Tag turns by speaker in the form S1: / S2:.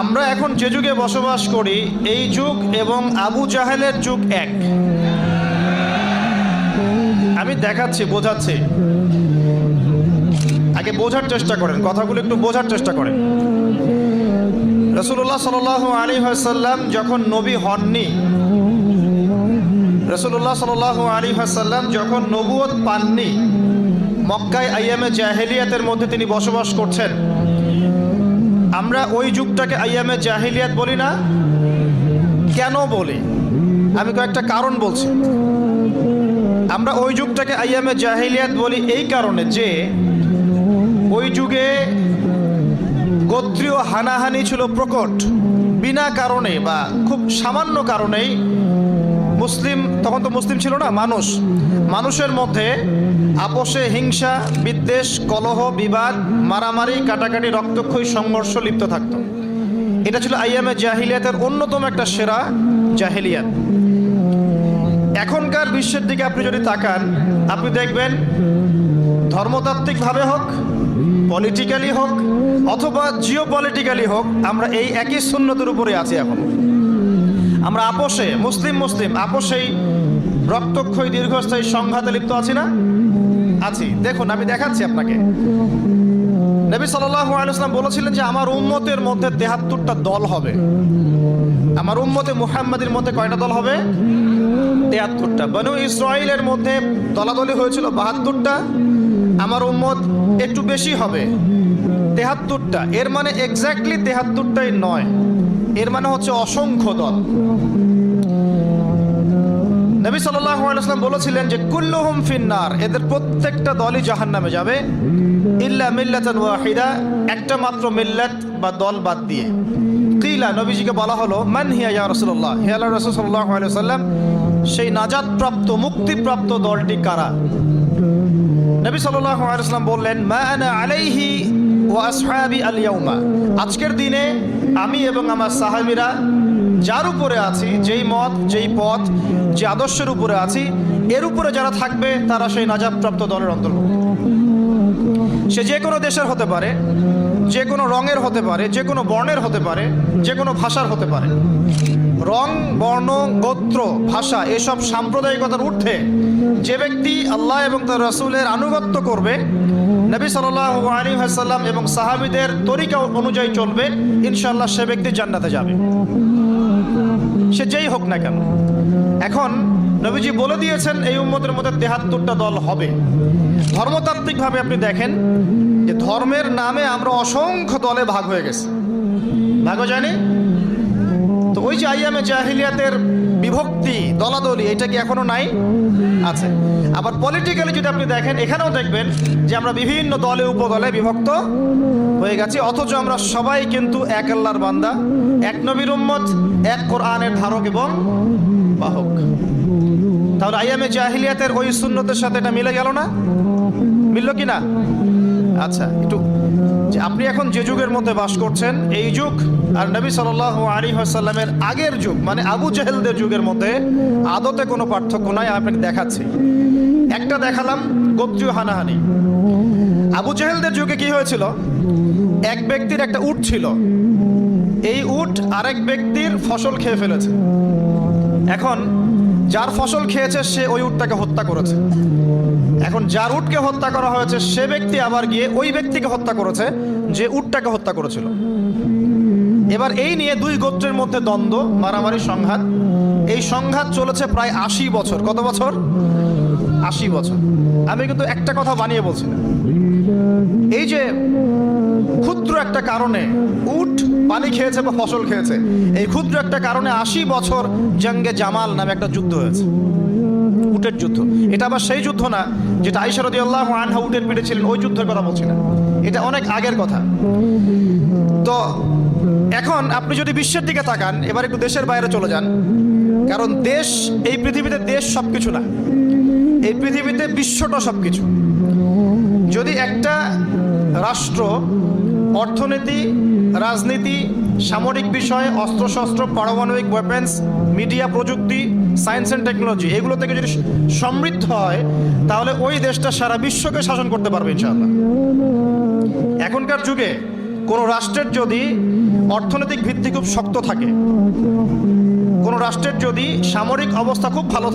S1: আমরা এখন যে যুগে বসবাস করি, এই যুগ এবং আবু জাহেলের যুগ এক। আমি দেখাচ্ছি, বোঝাচ্ছি। আগে বোঝার চেষ্টা করেন, কথাগুলো একটু বোঝার চেষ্টা করেন। রসুল্লাহ সাল আলী হাসাল্লাম যখন নবী হননি রসুল্লাহ সাল আলী হাসাল্লাম যখন নবুয়ত পাননি, মক্কায় আইয়ামে জাহেলিয়াতের মধ্যে তিনি বসবাস করছেন আমরা ওই যুগটাকে আইয়ামে জাহিলিয়াত বলি না? কেন বলি? আমি কয়েকটা কারণ বলছি। আমরা ওই যুগটাকে আইয়ামে জাহিলিয়াত বলি এই কারণে যে ওই যুগে গোত্রীয় হানাহানি ছিল প্রকট, বিনা কারণে বা খুব সামান্য কারণেই মুসলিম, তখন তো মুসলিম ছিল না, মানুষ। মানুষের মধ্যে আপোষে, হিংসা, বিদ্বেষ, কলহ, বিবাদ, মারামারি, কাটাকাটি, রক্তক্ষয়ী, সংঘর্ষ লিপ্ত থাকত। এটা ছিল আইয়ামে জাহিলিয়াতের অন্যতম একটা সেরা জাহিলিয়াত। এখনকার বিশ্বের দিকে আপনি যদি তাকান, আপনি দেখবেন ধর্মতাত্ত্বিকভাবে হোক পলিটিক্যালি হোক, অথবা জিও পলিটিক্যালি হোক, আমরা এই একই শূন্যতের উপরে আছি এখন। আমরা আপোষে, মুসলিম মুসলিম, আপোষেই রক্তক্ষয়ী দীর্ঘস্থায়ী সংঘাতে লিপ্ত আছি না? আছি। দেখুন, আমি দেখাচ্ছি আপনাকে। নবী সাল্লাল্লাহু আলাইহি ওয়াসাল্লাম বলেছিলেন যে আমার উম্মতের মধ্যে তেহাত্তরটা দল হবে। আমার উম্মতে মুহাম্মাদের মধ্যে কয়টা দল হবে? তেহাত্তরটা। বনু ইসরায়েলের মধ্যে দলাদলি হয়েছিল বাহাত্তরটা। আমার উম্মত একটু বেশি হবে। তেহাত্তরটা, এর মানে এক্স্যাক্টলি তেহাত্তরটাই নয়। এর মানে হচ্ছে অসংখ্য দল। নবী আলাইহি বলেছিলেন যে, কুল্লুহুম ফিন্নার এদের প্রত্যেকটা দলই জাহান্নামে যাবে। ইল্লা মিল্লাতান ওয়াহিদা, একটা মাত্র মিল্লাত বা দল বাদ দিয়ে। কিলা, নবীজিকে বলা হলো, মান হিয়া ইয়া রাসূলুল্লাহ? হে রাসূল সাল্লাল্লাহু আলাইহি ওয়াসাল্লাম, সেই নাজাতপ্রাপ্ত, মুক্তিপ্রাপ্ত দলটি কারা? নবী সাল্লাল্লাহু আলাইহি ওয়াসাল্লাম বললেন, মা আনা আলাইহি ওয়া আসহাবি আল ইয়াউমা, আজকের দিনে আমি এবং আমার সাহাবীরা যার উপরে আছি, যেই মত, যেই পথ, যে আদর্শের উপরে আছি, এর উপরে যারা থাকবে তারা সেই নাজাবপ্রাপ্ত দলের অন্তর্ভুক্ত। সে যে কোনো দেশের হতে পারে, যে কোনো রঙের হতে পারে, যে কোনো বর্ণের হতে পারে, যে কোনো ভাষার হতে পারে। রং, বর্ণ, গোত্র, ভাষা, এসব সাম্প্রদায়িকতার ঊর্ধ্বে যে ব্যক্তি আল্লাহ এবং তার রসুলের আনুগত্য করবে নবী সাল্লাহ আলী হাসাল্লাম এবং সাহাবিদের তরিকা অনুযায়ী চলবে ইনশাল্লাহ সে ব্যক্তি জান্নাতে যাবে। সে যেই হোক না কেন। এখন নবীজি বলে দিয়েছেন, এই উম্মতের মধ্যে তেহাত্তরটা দল হবে। ধর্মতাত্ত্বিকভাবে আপনি দেখেন যে ধর্মের নামে আমরা অসংখ্য দলে ভাগ হয়ে গেছি। ভাগ হয়ে যায়নি যে আইয়ামে জাহিলিয়াতের বিভক্তি, দলাদলি, এটা কি এখনও নাই? আছে। আবার পলিটিক্যালি যদি আপনি দেখেন, এখানেও দেখবেন যে আমরা বিভিন্ন দলে, উপদলে বিভক্ত হয়ে গেছি, অথচ আমরা সবাই কিন্তু এক আল্লাহর বান্দা, এক নবীর উম্মত, এক কোরআনের ধারক এবং বাহক। তাহলে আইয়ামে জাহিলিয়াতের ওই সুন্নতের সাথে এটা মিলে গেল না? মিলল কি না? আচ্ছা একটু, যে আপনি এখন যে যুগের মধ্যে বাস করছেন, এই যুগ আর নবী সাল আলী আসাল্লামের আগের যুগ মানে আবু জাহেলদের যুগের মধ্যে আদতে কোনো পার্থক্য নাই আপনাকে দেখাচ্ছি। একটা দেখালাম গোত্রীয় হানাহানি। আবু জাহেলদের যুগে কি হয়েছিল? এক ব্যক্তির একটা উট ছিল। এই উট আরেক ব্যক্তির ফসল খেয়ে ফেলেছে। এখন যার ফসল খেয়েছে সে ওই উটটাকে হত্যা করেছে। এখন যার উটকে হত্যা করা হয়েছে, সে ব্যক্তি আবার গিয়ে ওই ব্যক্তিকে হত্যা করেছে যে উটটাকে হত্যা করেছিল। এবার এই নিয়ে দুই গোত্রের মধ্যে দ্বন্দ্ব, মারামারি, সংঘাত। এই সংঘাত চলেছে প্রায় আশি বছর। কত বছর? আশি বছর। আমি কিন্তু একটা কথা বানিয়ে বলছি না। এই যে ক্ষুদ্র একটা কারণে উট পানি খেয়েছে বা ফসল খেয়েছে। এই ক্ষুদ্র একটা কারণে আশি বছর জঙ্গে জামাল নামে একটা যুদ্ধ হয়েছে। উটের যুদ্ধ। এটা আবার সেই যুদ্ধ না, যেটা আইসারদি আল্লাহ আনহা উটের পিঠে ছিলেন, ওই যুদ্ধের কথা বলছি না এটা অনেক আগের কথা। তো এখন আপনি যদি বিশ্বের দিকে তাকান, এবার একটু দেশের বাইরে চলে যান। কারণ দেশ, এই পৃথিবীতে দেশ সব কিছু না। এই পৃথিবীতে বিশ্বটা সব কিছু যদি একটা রাষ্ট্র অর্থনীতি, রাজনীতি, সামরিক বিষয়, অস্ত্রশস্ত্র, পারমাণবিক ওয়েপেন্স মিডিয়া প্রযুক্তি সায়েন্স অ্যান্ড টেকনোলজি এগুলো থেকে যদি সমৃদ্ধ হয়, তাহলে ওই দেশটা সারা বিশ্বকে শাসন করতে পারবে ইনশাআল্লাহ। এখনকার যুগে কোনো রাষ্ট্রের যদি অর্থনৈতিক ভিত্তি খুব শক্ত থাকে, কোনো রাষ্ট্রের যদি সামরিক অবস্থা খুব ভালো